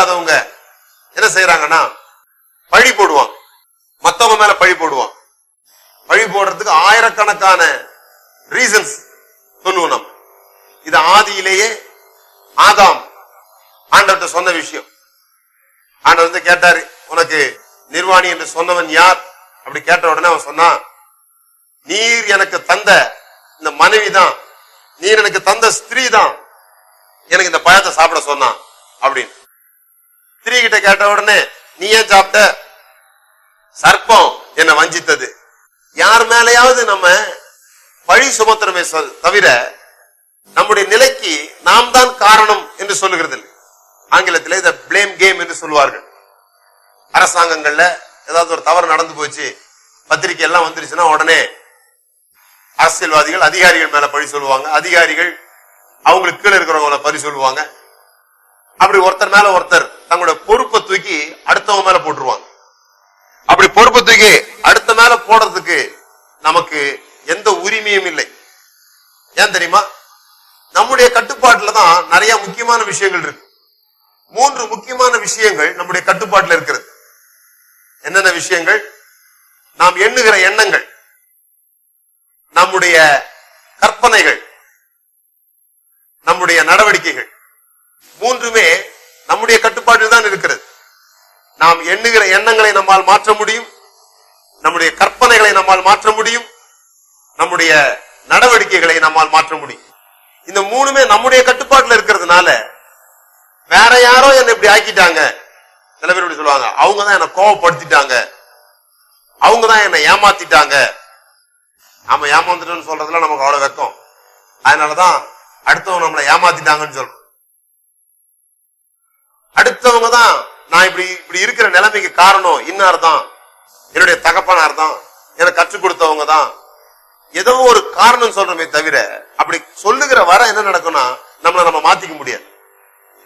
ரெண்டாவது என்ன செய்யறாங்கன்னா பழி போடுவாங்க. மத்தவங்க மேல பழி போடுவான் பழி போடுறதுக்கு ஆயிரக்கணக்கான ரீசன்ஸ் சொல்லுவோம் நம்ம. இது ஆதியிலேயே ஆதாம் ஆண்டவர்கிட்ட சொன்ன விஷயம். ஆண்டவர் வந்து கேட்டாரு உனக்கு நிர்வாணி என்று சொன்னவன் யார்? அப்படி கேட்ட உடனே அவன் சொன்னான் நீர் எனக்கு தந்த இந்த மனைவி தான். நீர் எனக்கு தந்த ஸ்திரீ தான். எனக்கு இந்த பழத்தை சாப்பிட சொன்னான். அப்படின்னு. ஸ்திரீ கிட்ட கேட்ட உடனே நீ ஏன் சாப்பிட்ட? சர்ப்பம் என்னை வஞ்சித்தது. யார் மேலேயாவது நம்ம பழி சுமத்துறமே சொல் தவிர நம்முடைய நிலைக்கு நாம் தான் காரணம் என்று சொல்லுகிறது இல்லை ஆங்கிலத்திலே இதை பிளேம் கேம் என்று சொல்லுவார்கள். அரசாங்கங்கள்ல ஏதாவது ஒரு தவறு நடந்து போச்சு பத்திரிக்கை எல்லாம் வந்துருச்சுன்னா உடனே அரசியல்வாதிகள் அதிகாரிகள் மேல பழி சொல்லுவாங்க. அதிகாரிகள் அவங்களுக்கு கீழே இருக்கிறவங்கள பழி சொல்லுவாங்க. அப்படி ஒருத்தர் மேல ஒருத்தர் தங்களோட பொறுப்பை தூக்கி அடுத்தவங்க மேல போட்டுருவாங்க. அப்படி பொறுப்பை தூக்கி அடுத்த மேல போடுறதுக்கு நமக்கு எந்த உரிமையும் இல்லை. ஏன் தெரியுமா? நம்முடைய கட்டுப்பாட்டுல தான் நிறைய முக்கியமான விஷயங்கள் இருக்கு. மூன்று முக்கியமான விஷயங்கள் நம்முடைய கட்டுப்பாட்டுல இருக்கிறது. என்னென்ன விஷயங்கள்? நாம் எண்ணுகிற எண்ணங்கள். நம்முடைய கற்பனைகள். நம்முடைய நடவடிக்கைகள். மூன்றுமே நம்முடைய கட்டுப்பாட்டில் தான் இருக்கிறது. நாம் எண்ணுகிற எண்ணங்களை நம்மால் மாற்ற முடியும். நம்முடைய கற்பனைகளை நம்மால் மாற்ற முடியும். நம்முடைய நடவடிக்கைகளை நம்மால் மாற்ற முடியும். இந்த மூணுமே நம்முடைய கட்டுப்பாட்டில் இருக்கிறதுனால வேற யாரோ என்ன இப்படி ஆக்கிட்டாங்க. சில பேர் இப்படி சொல்லுவாங்க அவங்க தான் என்ன கோவப்படுத்திட்டாங்க. அவங்க தான் என்னை ஏமாத்திட்டாங்க. நாம ஏமாந்துட்டோம்னு சொல்றதுல நமக்கு அவ்வளவு வெக்கம். அதனாலதான் அடுத்தவங்க நம்மளை ஏமாத்திட்டாங்கன்னு சொல்றோம். அடுத்தவங்க தான் நான் இப்படி இப்படி இருக்கிற நிலைமைக்கு காரணம் இன்னார் தான் என்னுடைய தகப்பனார் தான் எனக்கு கற்றுக் கொடுத்தவங்க தான் ஏதோ ஒரு காரணம் சொல்றோமே தவிர அப்படி சொல்லுகிற வர என்ன நடக்கும்னா நம்மளை நம்ம மாத்திக்க முடியாது.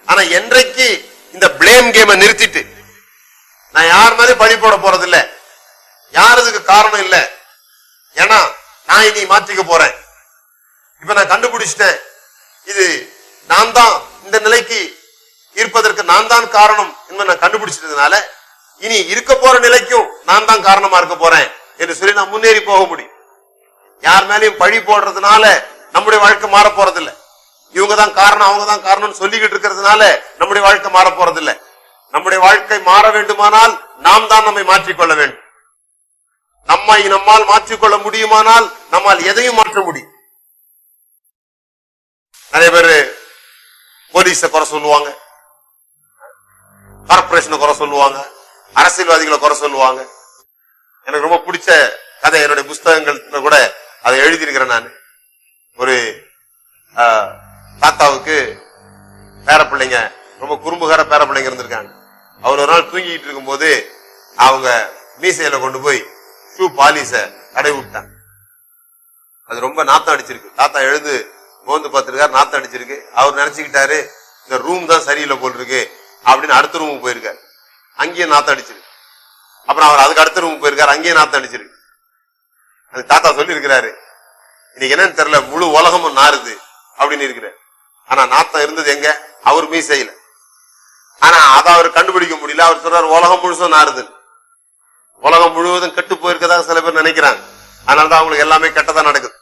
ஆனா என்றைக்கு இந்த பிளேம் கேமை நிறுத்திட்டு நான் யார் மாதிரி பழி போட போறது இல்ல யார் காரணம் இல்ல. ஏன்னா நான் இனி மாத்திக்க போறேன். இப்ப நான் கண்டுபிடிச்சிட்டேன். இது நான் தான் இந்த நிலைக்கு இருப்பதற்கு நான் தான் காரணம் என்பதை நான் கண்டுபிடிச்சதுனால இனி இருக்க போற நிலைக்கும் நான் தான் காரணமா இருக்க போறேன் என்று சொல்லி நான் முன்னேறி போக முடியும். யார் மேலயும் பழி போடுறதுனால நம்முடைய வாழ்க்கை மாற போறதில்ல. இவங்க தான் காரணம் அவங்க தான் காரணம்னு சொல்லிக்கிட்டு இருக்கிறதுனால நம்முடைய வாழ்க்கை மாற போறதில்ல. நம்முடைய வாழ்க்கை மாற வேண்டுமானால் நாம் தான் நம்மை மாற்றிக்கொள்ள வேண்டும். நம்மை நம்மால் மாற்றிக்கொள்ள முடியுமானால் நம்மால் எதையும் மாற்ற முடியும். நிறைய பேர் போலீஸ குறை சொல்லுவாங்க. கார்பரேஷனை குறை சொல்லுவாங்க. அரசியல்வாதிகளை குறை சொல்லுவாங்க. எனக்கு ரொம்ப பிடிச்ச கதை என்னுடைய புஸ்தகங்கள்ல கூட அதை எழுதியிருக்கிறேன் நான். ஒரு ஆஹ், தாத்தாவுக்கு பேர பிள்ளைங்க ரொம்ப குறும்புகார பேர பிள்ளைங்க இருந்திருக்காங்க. அவர் ஒரு நாள் தூங்கிட்டு இருக்கும்போது அவங்க மீசையில கொண்டு போய் ஷூ பாலிச கடை விட்டாங்க. அது ரொம்ப நாத்தம் அடிச்சிருக்கு. தாத்தா எழுந்து மோந்து பார்த்திருக்காரு நாத்தம் அடிச்சிருக்கு. அவர் நினைச்சுக்கிட்டாரு இந்த ரூம் தான் சரியில்லை போல் இருக்கு. அப்படின்னு அடுத்த ரூமுக்கு போயிருக்காரு. அங்கேயும் நாத்தம் அடிச்சிருக்கு அப்புறம் அவர் அதுக்கு அடுத்த ரூமுக்கு போயிருக்காரு அங்கேயும் நாத்தம் அடிச்சிருக்கு அது தாத்தா சொல்லி இருக்கிறாரு இன்னைக்கு என்னன்னு தெரியல முழு உலகமும் நாறுது அப்படின்னு இருக்கிறார். ஆனா நாத்தம் இருந்தது எங்க? அவருமே செய்யல ஆனா அதை அவர் கண்டுபிடிக்க முடியல. அவர் சொல்றாரு உலகம் முழுசும் நாறுது. உலகம் முழுவதும் கெட்டு போயிருக்கதாக சில பேர் நினைக்கிறாங்க. அதனாலதான் அவங்களுக்கு எல்லாமே கெட்டதா நடக்குது.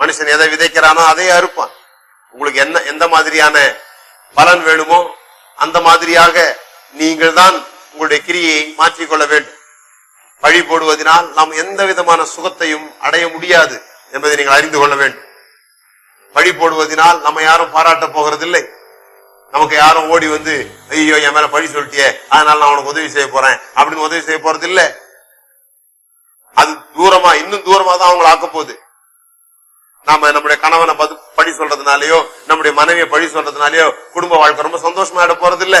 மனுஷன் எதை விதைக்கிறானோ அதே அறுப்பான். உங்களுக்கு என்ன எந்த மாதிரியான பலன் வேணுமோ அந்த மாதிரியாக நீங்கள் தான் உங்களுடைய கிரியை மாற்றிக்கொள்ள வேண்டும். வழி போடுவதனால் நாம் எந்த விதமான சுகத்தையும் அடைய முடியாது என்பதை நீங்கள் அறிந்து கொள்ள வேண்டும். வழி போடுவதனால் நம்ம யாரும் பாராட்ட போகிறதில்லை. நமக்கு யாரும் ஓடி வந்து ஐயோ என் மேல பழி சொல்லிட்டியே அதனால நான் உனக்கு உதவி செய்ய போறேன். அப்படின்னு உதவி செய்ய போறது இல்ல அது தூரமா இன்னும் தூரமா தான் அவங்களை ஆக்க போகுது. நாம நம்முடைய கணவனை பது பழி சொல்றதுனாலயோ நம்முடைய மனைவியை பழி சொல்றதுனாலயோ குடும்ப வாழ்க்கை ரொம்ப சந்தோஷமா இட போறது இல்ல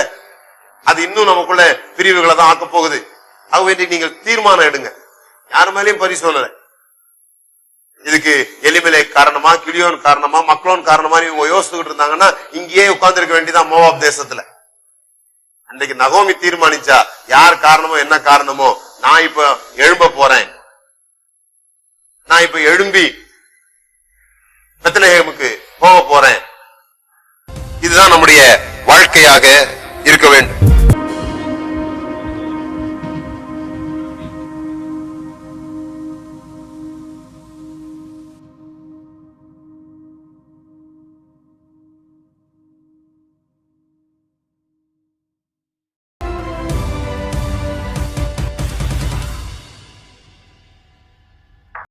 அது இன்னும் நமக்குள்ள பிரிவுகளை தான் ஆக்க போகுது. அது வேண்டி நீங்கள் தீர்மானம் எடுங்க. யாரு மேலயும் பழி சொல்லல. இதுக்கு எலிமலை காரணமா கிளியோன் காரணமா மக்களோன் காரணமா இவங்க யோசிச்சுக்கிட்டு இருந்தாங்கன்னா இங்கேயே உட்கார்ந்து இருக்க வேண்டியதான் மோவாப் தேசத்துல. அன்றைக்கு நகோமி தீர்மானிச்சா யார் காரணமோ என்ன காரணமோ நான் இப்ப எழும்ப போறேன். நான் இப்ப எழும்பி பெத்தலேகமுக்கு போக போறேன். இதுதான் நம்முடைய வாழ்க்கையாக